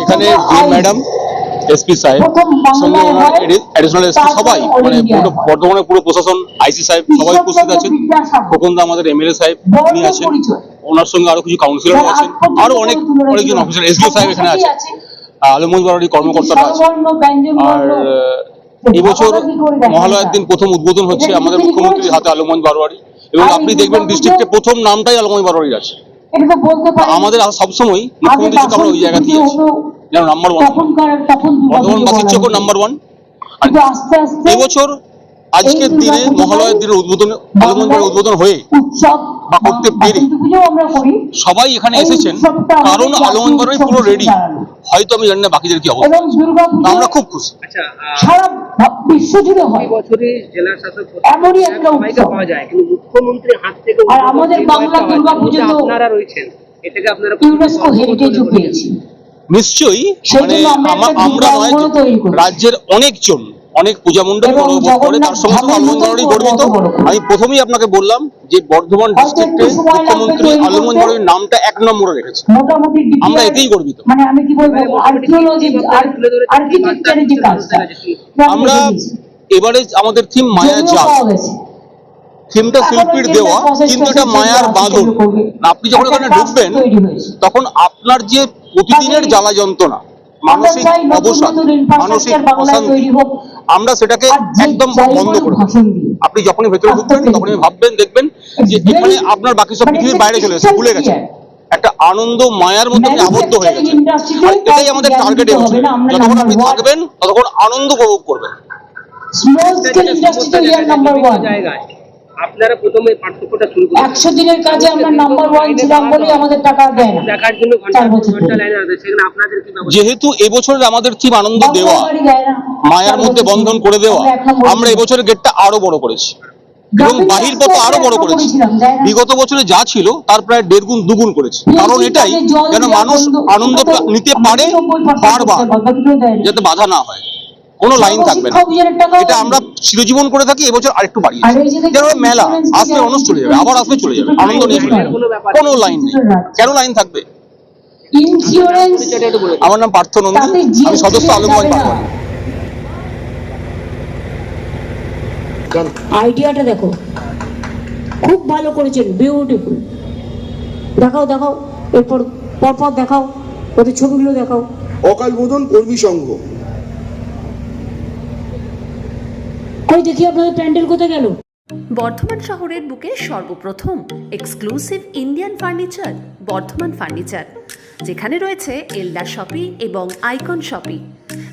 এখানে DM madam SP সাহেব সঙ্গে ওনার অ্যাডিশনাল এসপি সবাই মানে পুরো বর্ধমানের পুরো প্রশাসন আইসি সাহেব সবাই উপস্থিত আছেন। খোকনদা আমাদের এমএলএ সাহেব উনি আছেন। ওনার সঙ্গে আরও কিছু কাউন্সিলরও আছেন। আরও অনেক অনেকজন অফিসার এসডিও সাহেব এখানে আছেন। আলমগঞ্জ বাড়ির কর্মকর্তারা আছেন। আর এবছর মহালয়ার দিন প্রথম উদ্বোধন হচ্ছে আমাদের মুখ্যমন্ত্রীর হাতে আলমগঞ্জ বারোয়ারি এবং আপনি দেখবেন ডিস্ট্রিক্টে প্রথম নামটাই আলমগঞ্জ বারোয়ারির আছে। আমাদের সব সবসময় মুখ্যমন্ত্রী আমরা ওই জায়গা দিয়ে যেন নাম্বার ওয়ান বর্ধমানবাসীর চোখও নাম্বার ওয়ান এবছর আজকের দিনে মহালয়ের দিনে উদ্বোধন উদ্বোধন হয়ে বা করতে পেরে সবাই এখানে এসেছেন। কারণ বাড়ি পুরো রেডি হয়তো আমি জানি না বাকিদের কি অবস্থা। আমরা খুব খুশি। আচ্ছা সারা বিশ্ব জুড়ে হয়। এই জেলা শাসক এমনই একটা উৎসব। পাওয়া যায় কিন্তু মুখ্যমন্ত্রীর হাত থেকে আর আমাদের বাংলা দুর্গাপুজো তো আপনারা রয়েছেন। এটাকে আপনারা ইউনেস্কো হেরিটেজও পেয়েছি। নিশ্চয়ই মানে আমরা। রাজ্যের অনেকজন অনেক পূজা বোধ করে তার ধামের গর্বিত। আমি প্রথমেই আপনাকে বললাম যে বর্ধমান ডিস্ট্রিক্টে মুখ্যমন্ত্রী নামটা এক নম্বরে রেখেছে। আমরা এতেই গর্বিত। মানে আমি কি বলব মোটামুটি আর্কিওলজি তুলে ধরে আর্কিটেকচারের যে কাজটা। আমরা এবারে আমাদের থিম মায়া জাল। থিমটা শিল্পীর দেওয়া। কিন্তু এটা মায়ার বাঁধন আপনি যখন ওখানে ঢুকবেন তখন আপনার যে প্রতিদিনের জ্বালা যন্ত্রণা মানসিক অবসাদ মানসিক অশান্তি। আমরা সেটাকে একদম বন্ধ করে। আপনি যখনই ভেতরে ঢুকবেন তখনই ভাববেন দেখবেন যে এখানে আপনার বাকি সব মানে পৃথিবীর বাইরে চলে এসেছে ভুলে গেছে। একটা আনন্দ মায়ার মধ্যে আবদ্ধ হয়ে গেছে আর এটাই আমাদের টার্গেট হচ্ছে। যতক্ষণ আপনি থাকবেন ততক্ষণ আনন্দ উপভোগ করবেন। আপনারা প্রথমে পার্থক্যটা শুরু করেন। একশো দিনের কাজে আমরা নাম্বার ওয়ান ছিলাম বলে আমাদের টাকা দেয় না। দেখার জন্য ঘণ্টা ঘণ্টা। লাইনে আছে সেখানে আপনাদের কি ব্যবস্থা? যেহেতু এবছরের আমাদের থিম আনন্দ দেওয়া। মায়ার মধ্যে বন্ধন করে দেওয়া আমরা। এবছরের গেটটা আরও বড় করেছি। এবং বাহির পথ আরও বড় করেছি? বিগত বছরে যা ছিল তার প্রায় দেড় গুণ দুগুণ করেছি। কারণ এটাই যেন মানুষ আনন্দ নিতে পারে বারবার। যাতে বাধা না হয়। কোনো লাইন থাকবে না। এটা আমরা চিরজীবন করে থাকি এবছর আরেকটু এই যেন মেলা আসলে মানুষ চলে যাবে আবার আসলে চলে যাবে আনন্দ নিয়ে চলে যাবে। কোনো লাইন নেই। কেন লাইন থাকবে। আমার নাম পার্থ নন্দী। আমি সদস্য আলমগঞ্জ যাবে না। পাটোয়ারি আইডিয়াটা দেখো। খুব ভালো করেছেন বিউটিফুল দেখাও দেখাও এরপর পরপর দেখাও ওদের ছবিগুলো দেখাও। অকাল বোধন কর্মী সংঘ। কই দেখি আপনাদের প্যান্ডেল কোথায় গেল? বর্ধমান শহরের বুকে সর্বপ্রথম exclusive Indian furniture Bardhaman furniture যেখানে রয়েছে এলডা শপি এবং আইকন শপি